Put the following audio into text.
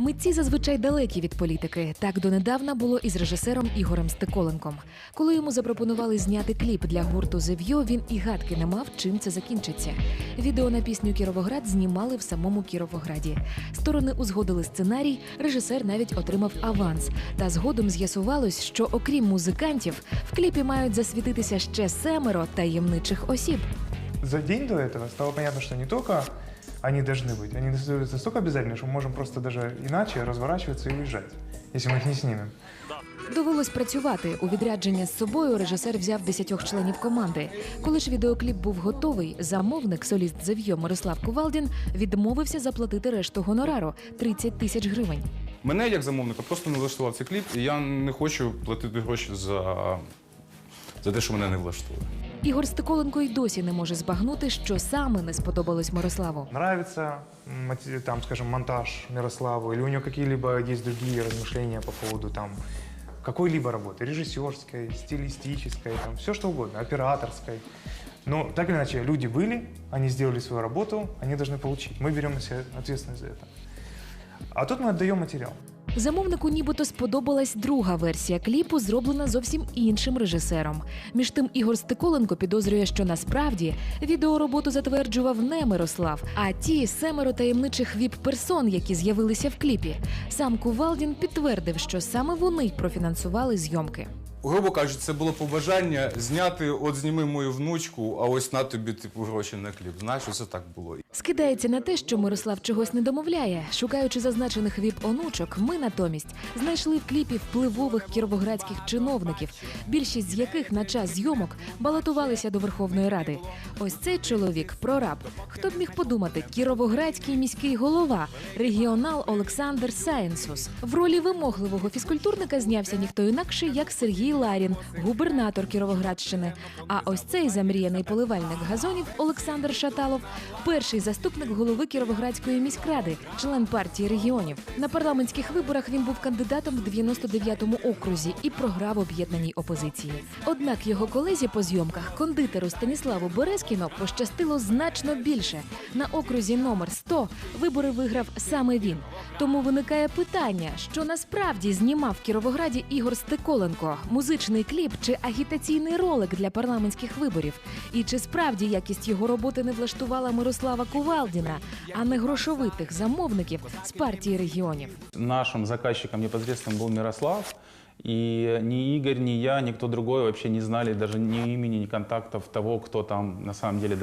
Митці зазвичай далекі від політики. Так донедавна було і з режисером Ігорем Стеколенком. Коли йому запропонували зняти кліп для гурту Зев'йо, він і гадки не мав, чим це закінчиться. Відео на пісню Кіровоград знімали в самому Кіровограді. Сторони узгодили сценарій, режисер навіть отримав аванс. Та згодом з'ясувалось, що окрім музикантів, в кліпі мають засвітитися ще семеро таємничих осіб За день до этого стало понятно, что не только они должны быть, они становятся настолько обязательны, что мы можем просто даже иначе разворачиваться и уезжать, если мы их не снимем. Довелось працювати. У відрядження з собою режисер взяв десятьох членів команди. Коли ж відеокліп був готовий, замовник, соліст Зев'йо Мирослав Кувалдін, відмовився заплатити решту гонорару 30 тисяч гривень. Мене як замовника просто не влаштував цей кліп, і я не хочу платити гроші за, за те, що мене не влаштує. Ігор Стеколенко й досі не може збагнути, що саме не сподобалось Мирославу. Нравится, м, мати- там, скажем, монтаж Мирославу, или у него какие-либо есть другие размышления по поводу там какой-либо работы, режиссерской, стилистической, там, все что угодно, операторской. Но так или иначе, люди были, они сделали свою работу, они должны получить. Мы берем на себя ответственность за это. А тут мы отдаем материал. Замовнику нібито сподобалась друга версія кліпу, зроблена зовсім іншим режисером. Між тим, Ігор Стеколенко підозрює, що насправді відеороботу затверджував не Мирослав, а ті семеро таємничих віп-персон, які з'явилися в кліпі. Сам Кувалдін підтвердив, що саме вони профінансували зйомки. Грубо кажучи, це було побажання зняти, от зніми мою внучку, а ось на тобі типу гроші на кліп. Знаєш, це так було. Скидається на те, що Мирослав чогось не домовляє. Шукаючи зазначених віп-онучок, ми натомість знайшли в кліпі впливових кіровоградських чиновників, більшість з яких на час зйомок балотувалися до Верховної Ради. Ось цей чоловік прораб. Хто б міг подумати, кіровоградський міський голова, регіонал Олександр Сайенсус. В ролі вимогливого фізкультурника знявся ніхто інакший, як Сергій Ларін, губернатор Кіровоградщини. А ось цей замріяний поливальник газонів Олександр Шаталов, перший заступник голови Кіровоградської міськради, член партії регіонів. На парламентських виборах він був кандидатом в 99-му окрузі і програв об'єднаній опозиції. Однак його колезі по зйомках кондитеру Станіславу Березкіну пощастило значно більше. На окрузі номер 100 вибори виграв саме він. Тому виникає питання, що насправді знімав в Кіровограді Ігор Стеколенко, музичний кліп чи агітаційний ролик для парламентських виборів. І чи справді якість його роботи не влаштувала Мирослава Кувалдіна, а не грошовитих замовників з партії регіонів? Нашим заказчиком непосредственно был Мирослав. И ни Игорь, ни я, никто другой вообще не знали даже ни имени, ни контактов того, кто там на самом деле